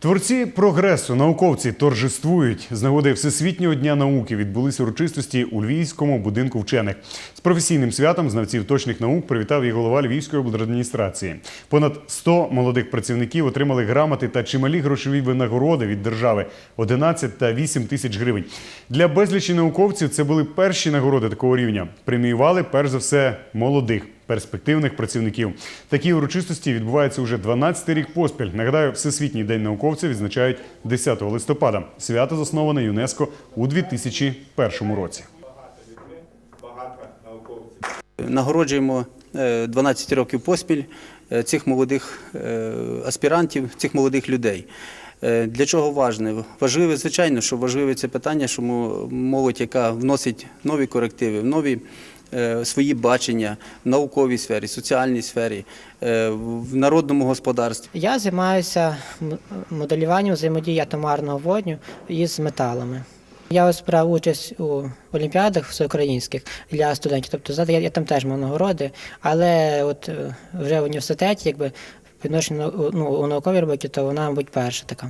Творці прогресу, науковці торжествують. З нагоди Всесвітнього дня науки відбулися урочистості у Львівському будинку вчених. З професійним святом знавців точних наук привітав і голова Львівської облдержадміністрації. Понад 100 молодих працівників отримали грамоти та чималі грошові винагороди від держави 11 та 8 тисяч гривень. Для безлічі науковців це були перші нагороди такого рівня. Преміювали перш за все молодих перспективних працівників. Такі урочистості відбуваються уже 12-й рік поспіль. Нагадаю, Всесвітній день науковця відзначають 10 листопада. Свято засноване ЮНЕСКО у 2001 році. Нагороджуємо е, 12 років поспіль е, цих молодих е, аспірантів, цих молодих людей. Е, Для чого важливе? Важливе, звичайно, що важливе це питання, що молодь, яка вносить нові корективи, нові е, свої бачення в науковій сфері, соціальній сфері, е, в народному господарстві. Я займаюся моделюванням взаємодії атомарного водню із металами. Я ось брав участь у олімпіадах всеукраїнських для студентів. Тобто я, я там теж мав нагороди, але от е, вже в університеті, якби відношення ну, у науковій роботі, то вона, мабуть, перша така.